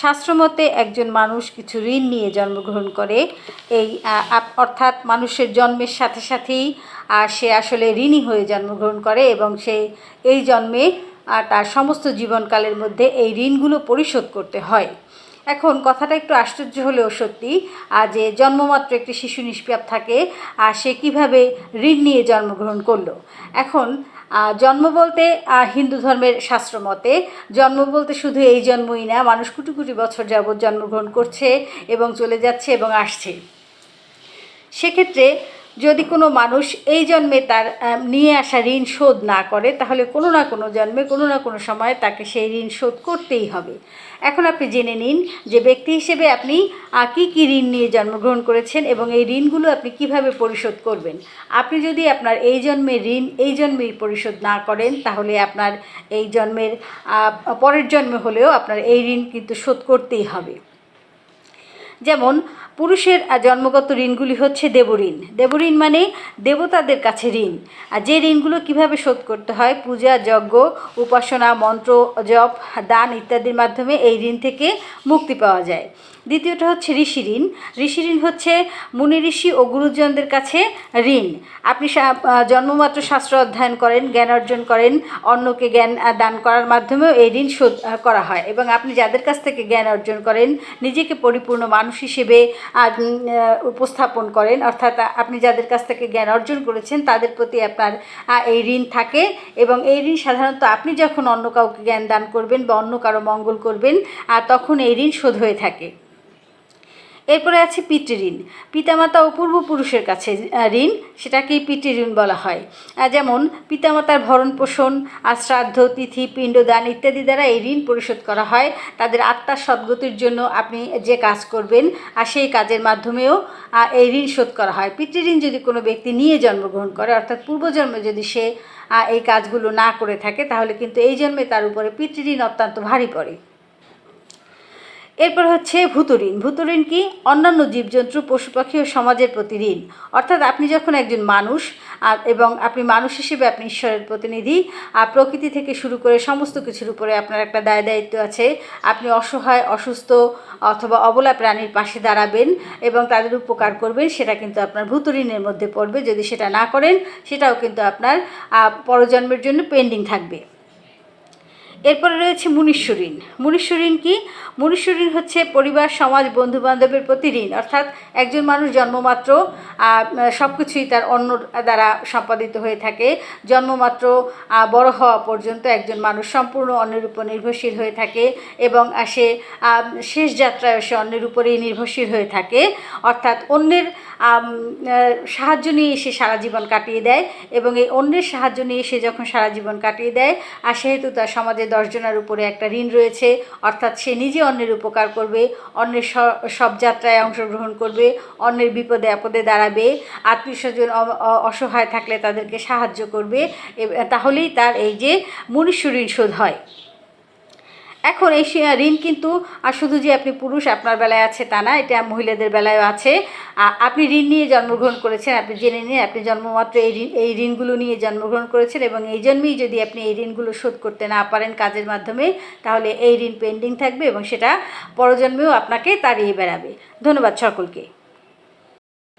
শাস্ত্রমতে একজন মানুষ কিছু ঋণ নিয়ে জন্মগ্রহণ করে। এই অর্থাৎ মানুষের জন্মের সাথে সাথেই সে আসলে ঋণী হয়ে জন্মগ্রহণ করে এবং সে এই জন্মে তার সমস্ত জীবনকালের মধ্যে এই ঋণগুলো পরিশোধ করতে হয়। এখন কথাটা একটু আশ্চর্য হলেও সত্যি আর যে জন্মমাত্র একটি শিশু নিষ্পাপ থাকে আর সে কীভাবে ঋণ নিয়ে জন্মগ্রহণ করল? এখন জন্ম বলতে হিন্দু ধর্মের শাস্ত্র মতে, জন্ম বলতে শুধু এই জন্মই না, মানুষ কোটি কোটি বছর যাবৎ জন্মগ্রহণ করছে এবং চলে যাচ্ছে এবং আসছে। সেক্ষেত্রে যদি কোনো মানুষ এই জন্মে তার নিয়ে আসা ঋণ শোধ না করে, তাহলে কোনো না কোনো জন্মে, কোনো না কোনো সময় তাকে সেই ঋণ শোধ করতেই হবে। এখন আপনি জেনে নিন যে ব্যক্তি হিসেবে আপনি কী কী ঋণ নিয়ে জন্মগ্রহণ করেছেন এবং এই ঋণগুলো আপনি কীভাবে পরিশোধ করবেন? আপনি যদি আপনার এই জন্মের ঋণ এই জন্মেই পরিশোধ না করেন, তাহলে আপনার এই জন্মের পরের জন্মে হলেও আপনার এই ঋণ কিন্তু শোধ করতেই হবে। যেমন পুরুষের জন্মগত ঋণগুলি হচ্ছে দেবঋণ। দেবঋণ মানে দেবতাদের কাছে ঋণ। আর যে ঋণগুলো কীভাবে শোধ করতে হয়, পূজা, যজ্ঞ, উপাসনা, মন্ত্র, জপ, দান ইত্যাদির মাধ্যমে এই ঋণ থেকে মুক্তি পাওয়া যায়। দ্বিতীয়টা হচ্ছে ঋষি ঋণ। ঋষি ঋণ হচ্ছে মুনি ঋষি ও গুরুজনদের কাছে ঋণ। আপনি জন্মমাত্র শাস্ত্র অধ্যয়ন করেন, জ্ঞান অর্জন করেন, অন্যকে জ্ঞান দান করার মাধ্যমেও এই ঋণ শোধ করা হয়। এবং আপনি যাদের কাছ থেকে জ্ঞান অর্জন করেন, নিজেকে পরিপূর্ণ মানুষ হিসেবে উপস্থাপন করেন, অর্থাৎ আপনি যাদের কাছ থেকে জ্ঞান অর্জন করেছেন, তাদের প্রতি আপনার এই ঋণ থাকে। এবং এই ঋণ সাধারণত আপনি যখন অন্য কাউকে জ্ঞান দান করবেন বা অন্য কারও মঙ্গল করবেন তখন এই ঋণ শোধ হয়ে থাকে। এরপরে আছে পিতৃঋণ পিতামাতা ও পূর্বপুরুষের কাছে ঋণ, সেটাকেই পিতৃঋণ বলা হয়। যেমন পিতামাতার ভরণ পোষণ আর শ্রাদ্ধ তিথি, পিণ্ডদান ইত্যাদি দ্বারা এই ঋণ পরিশোধ করা হয়। তাদের আত্মার সদ্গতির জন্য আপনি যে কাজ করবেন, আর সেই কাজের মাধ্যমেও এই ঋণ শোধ করা হয়। পিতৃঋণ যদি কোনো ব্যক্তি নিয়ে জন্মগ্রহণ করে, অর্থাৎ পূর্বজন্মে যদি সে এই কাজগুলো না করে থাকে, তাহলে কিন্তু এই জন্মে তার উপরে পিতৃঋণ অত্যন্ত ভারী পড়ে। এরপর হচ্ছে ভূতঋণ। ভূতঋণ কি? অন্যান্য জীবজন্তু পশু পাখি ও সমাজের প্রতি ঋণ। অর্থাৎ আপনি যখন একজন মানুষ এবং আপনি মানুষ হিসেবে আপনি ঈশ্বরের প্রতিনিধি, আর প্রকৃতি থেকে শুরু করে সমস্ত কিছুর উপরে আপনার একটা দায় দায়িত্ব আছে। আপনি অসহায়, অসুস্থ অথবা অবলা প্রাণীর পাশে দাঁড়াবেন এবং তাদের উপকার করবেন, সেটা কিন্তু আপনার ভূতঋণের মধ্যে পড়বে। যদি সেটা না করেন, সেটাও কিন্তু আপনার পরজন্মের জন্য পেন্ডিং থাকবে। এরপরে রয়েছে মনুষ্যঋণ মনুষ্যঋণ কি? মনুষ্যঋণ হচ্ছে পরিবার, সমাজ বন্ধু বান্ধবের প্রতি ঋণ। অর্থাৎ একজন মানুষ জন্মমাত্র সব কিছুই তার অন্য দ্বারা সম্পাদিত হয়ে থাকে। জন্মমাত্র বড় হওয়া পর্যন্ত একজন মানুষ সম্পূর্ণ অন্যের উপর নির্ভরশীল হয়ে থাকে এবং সে শেষ যাত্রায় সে অন্যের উপরেই নির্ভরশীল হয়ে থাকে। অর্থাৎ অন্যের সাহায্য নিয়ে সে সারা জীবন কাটিয়ে দেয় এবং এই অন্যের সাহায্য নিয়ে সে যখন সারা জীবন কাটিয়ে দেয়, আর সেহেতু তার সমাজে দশজনের উপরে একটা ঋণ রয়েছে, অর্থাৎ সে নিজে অন্যের উপকার করবে, অন্যের সব যাত্রায় অংশগ্রহণ করবে, অন্যের বিপদে আপদে দাঁড়াবে আত্মীয় স্বজন অসহায় থাকলে তাদেরকে সাহায্য করবে তাহলেই তার এই যে মনুষ্য ঋণ শোধ হয়। এখন এই ঋণ কিন্তু, আর শুধু যে আপনি পুরুষ, আপনার বেলায় আছে তা না, এটা মহিলাদের বেলায়ও আছে। আপনি ঋণ নিয়ে জন্মগ্রহণ করেছেন, আপনি জেনে নিন, আপনি জন্মমাত্র এই ঋণ, এই ঋণগুলো নিয়ে জন্মগ্রহণ করেছেন এবং এই জন্মেই যদি আপনি এই ঋণগুলো শোধ করতে না পারেন কাজের মাধ্যমে, তাহলে এই ঋণ পেন্ডিং থাকবে এবং সেটা পরজন্মেও আপনাকে তাড়িয়ে বেড়াবে। ধন্যবাদ সকলকে।